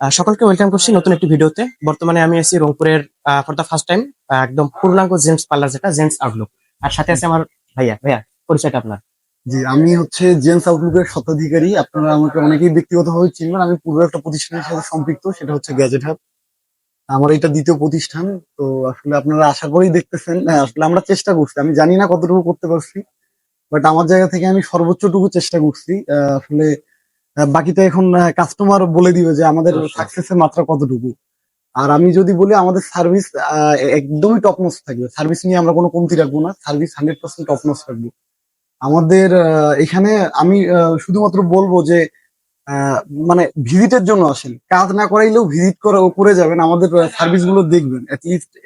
সকলকে ওয়েলকাম করছি নতুন একটি ভিডিওতে। বর্তমানে আমি আছি রংপুরের ফর দ্য ফার্স্ট টাইম একদম পূর্ণাঙ্গ জেন্টস পার্লার যেটা জেন্টস আউটলুক আর সাথে আছে আমার ভাইয়া। ভাইয়া পরিচয়টা আপনার। জি আমি হচ্ছে জেন্টস আউটলুকের স্বত্বাধিকারী। আপনারা আমাকে অনেকেই ব্যক্তিগতভাবে চিনবেন। আমি পূর্ব একটা প্রতিষ্ঠানের সাথে সম্পৃক্ত সেটা হচ্ছে গ্যাজেট হাব আমার এটা দ্বিতীয় প্রতিষ্ঠান তো আসলে আপনারা আশা করেই দেখতেছেন। হ্যাঁ, আসলে আমরা চেষ্টা করছি। আমি জানি না কতটুকু করতে পারছি বাট আমার জায়গা থেকে আমি সর্বোচ্চটুকু চেষ্টা করছি। আসলে বাকিটা এখন কাস্টমার বলে দিবে যে আমাদের। সাকসেসের মাত্রা কতটুকু। আর আমি যদি বলি আমাদের সার্ভিস একদমই টপ নচ থাকবে। সার্ভিস নিয়ে আমরা কোনো কমতি রাখব না। Service hundred percent top notch রাখব আমাদের এখানে আমি শুধুমাত্র বলব যে মানে ভিজিটের জন্য আসেন। কাজ না করাইলেও ভিজিট করে করে যাবেন। আমাদের সার্ভিসগুলো দেখবেন।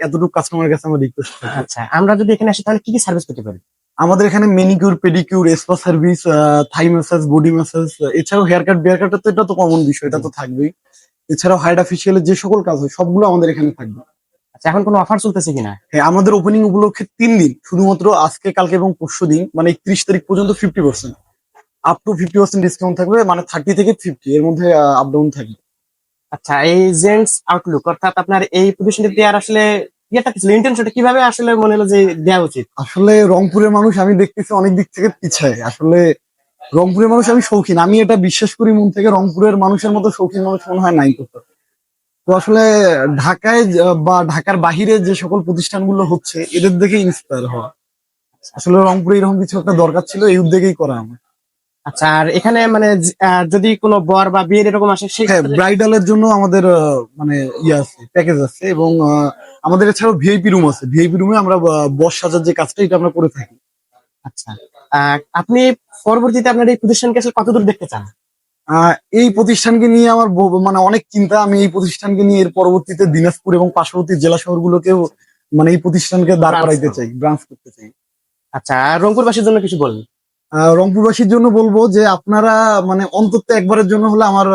এতটুকু কাস্টমারের কাছে আমার রিকোয়েস্ট আচ্ছা আমরা যদি এখানে আসি তাহলে কি কি সার্ভিস পেতে পারি? আমাদের এখানে manicure pedicure spa service Thai massage body massage এছাড়াও হেয়ার কাট বিয়ার কাট তো এটা তো কমন বিষয় এটা তো থাকবেই। এছাড়াও হাইড ফেসিয়ালের যে সকল কাজ হয় সবগুলো আমাদের এখানে থাকবে। আচ্ছা এখন কোনো অফার চলতেছে কিনা? হ্যাঁ আমাদের ওপেনিং উপলক্ষে তিন দিন শুধুমাত্র আজকে কালকে এবং পরশু দিন মানে একত্রিশ তারিখ পর্যন্ত fifty percent up to fifty percent discount থাকবে মানে থার্টি থেকে ফিফটি এর মধ্যে আপ ডাউন থাকবে। আচ্ছা এই জেন্টস আউটলুক অর্থাৎ আপনার এই প্রতিষ্ঠানটি দেওয়ার আসলে ইয়েটা কি ছিল ইন্টেনশনটা কীভাবে আসলে মনে হলো যে দেওয়া উচিত? আসলে রংপুরের মানুষ আমি দেখতেছি অনেক দিক থেকে পিছায়। আসলে রংপুরের মানুষ আমি শৌখিন। আমি এটা বিশ্বাস করি মন থেকে রংপুরের মানুষের মতো শৌখিন মানুষ মনে হয় নাই কোথাও। তো আসলে ঢাকায় বা ঢাকার বাহিরে যে সকল প্রতিষ্ঠানগুলো হচ্ছে এদের দেখে ইন্সপায়ার হওয়া। আসলে রংপুরে এরকম কিছু একটা দরকার ছিল এই উদ্যোগেই করা আমার। আচ্ছা আর এখানে মানে যদি কোনো বর বা বিয়ের এরকম আসে সেই হ্যাঁ ব্রাইডালের জন্য আমাদের মানে ইয়ে আছে প্যাকেজ আছে এবং আমাদের এছাড়াও ভিআইপি রুম আছে। ভিআইপি রুমে আমরা বস সাজার যে কাজটা এটা আমরা করে থাকি। আচ্ছা। আপনি পরবর্তীতে আপনার এই প্রতিষ্ঠানকে আসলে কতদূর দেখতে চান? এই প্রতিষ্ঠানকে নিয়ে আমার মানে অনেক চিন্তা। আমি এই প্রতিষ্ঠানকে নিয়ে এর পরবর্তীতে দিনাজপুর এবং পার্শ্ববর্তী জেলা শহরগুলোকেও মানে এই প্রতিষ্ঠানকে দাঁড় করাইতে চাই ব্রাঞ্চ করতে চাই। আচ্ছা রংপুরবাসীর জন্য কিছু বলুন। রংপুরবাসীর জন্য বলব যে আপনারা মানে অন্তত একবারের জন্য হলে আমার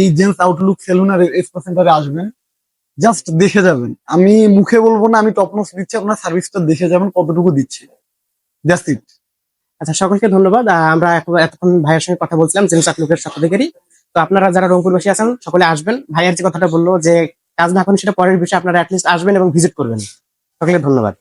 এই জেন্টস আউটলুক সেলুন আর এক্সপা সেন্টারে আসবেন। জাস্ট দেখে যাবেন। আমি মুখে বলব না, আমি টপনস দিচ্ছি, আপনার সার্ভিসটা দেখে যাবেন কতটুকু দিচ্ছি। জাস্ট ইট আচ্ছা সকলকে ধন্যবাদ। আমরা এখন এতক্ষণ ভাইয়ের সঙ্গে কথা বলছিলাম জেন্স আউটলুকের স্বত্বাধিকারী তো আপনারা যারা রংপুরবাসী আছেন, সকলে আসবেন। ভাইয়ের যে কথাটা বলল যে কাজ না করেন সেটা পরের বিষয়ে আপনারা অ্যাটলিস্ট আসবেন এবং ভিজিট করবেন। সকলে ধন্যবাদ।